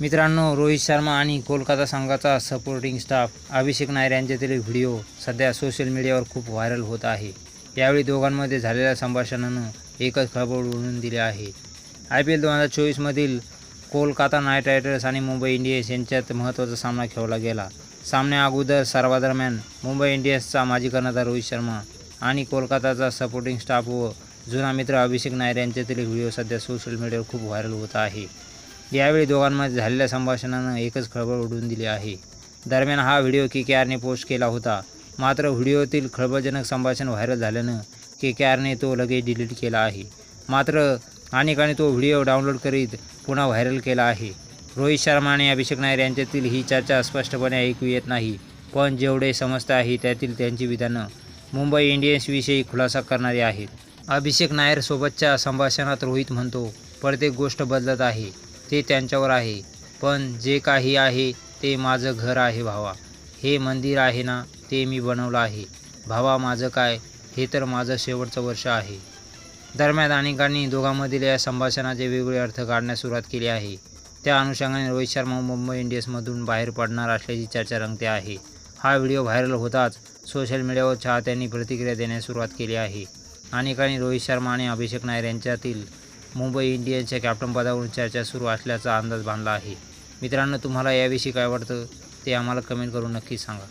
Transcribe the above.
मित्रांनो रोहित शर्मा आणि कोलकाता संघाचा सपोर्टिंग स्टाफ अभिषेक नायर यांच्यातील व्हिडिओ सध्या सोशल मीडियावर खूप व्हायरल होत आहे. यावेळी दोघांमध्ये झालेल्या संभाषणानं एकच खळबळ उडून दिली आहे. आय पी एल दोन हजार चोवीसमधील कोलकाता नाईट रायडर्स आणि मुंबई इंडियन्स यांच्यात महत्त्वाचा सामना खेळला गेला. सामन्या अगोदर सर्वादरम्यान मुंबई इंडियन्सचा माजी कर्णधार रोहित शर्मा आणि कोलकाताचा सपोर्टिंग स्टाफ व जुना मित्र अभिषेक नायर यांच्यातील व्हिडिओ सध्या सोशल मीडियावर खूप व्हायरल होत आहे. यावेळी दोघांमध्ये झालेल्या संभाषणानं एकच खळबळ उडवून दिली आहे. दरम्यान हा व्हिडिओ के के आरने पोस्ट केला होता. मात्र व्हिडिओतील खळबळजनक संभाषण व्हायरल झाल्यानं के के आरने तो लगेच डिलीट केला आहे. मात्र अनेकांनी तो व्हिडिओ डाउनलोड करीत पुन्हा व्हायरल केला आहे. रोहित शर्मा आणि अभिषेक नायर यांच्यातील ही चर्चा स्पष्टपणे ऐकू येत नाही पण जेवढे समजतं आहे त्यातील त्यांची विधानं मुंबई इंडियन्सविषयी खुलासा करणारी आहेत. अभिषेक नायरसोबतच्या संभाषणात रोहित म्हणतो प्रत्येक गोष्ट बदलत आहे. ते त्यांच्यावर आहे. पण जे काही आहे ते माझं घर आहे भावा. हे मंदिर आहे ना ते मी बनवलं आहे. भावा माझं काय? हे तर माझं शेवटचं वर्ष आहे. दरम्यान अनेकांनी दोघांमधील या संभाषणाचे वेगवेगळे अर्थ काढण्यास सुरुवात केली आहे. त्या अनुषंगाने रोहित शर्मा मुंबई इंडियन्समधून बाहेर पडणार असल्याची चर्चा रंगते आहे. हा व्हिडिओ व्हायरल होताच सोशल मीडियावर चाहत्यांनी प्रतिक्रिया देण्यास सुरुवात केली आहे. अनेकांनी रोहित शर्मा आणि अभिषेक नायर यांच्यातील मुंबई इंडियन्सच्या कॅप्टनपदावरून चर्चा सुरू असल्याचा अंदाज बांधला आहे. मित्रांनो तुम्हाला याविषयी काय वाटतं ते आम्हाला कमेंट करून नक्की सांगा.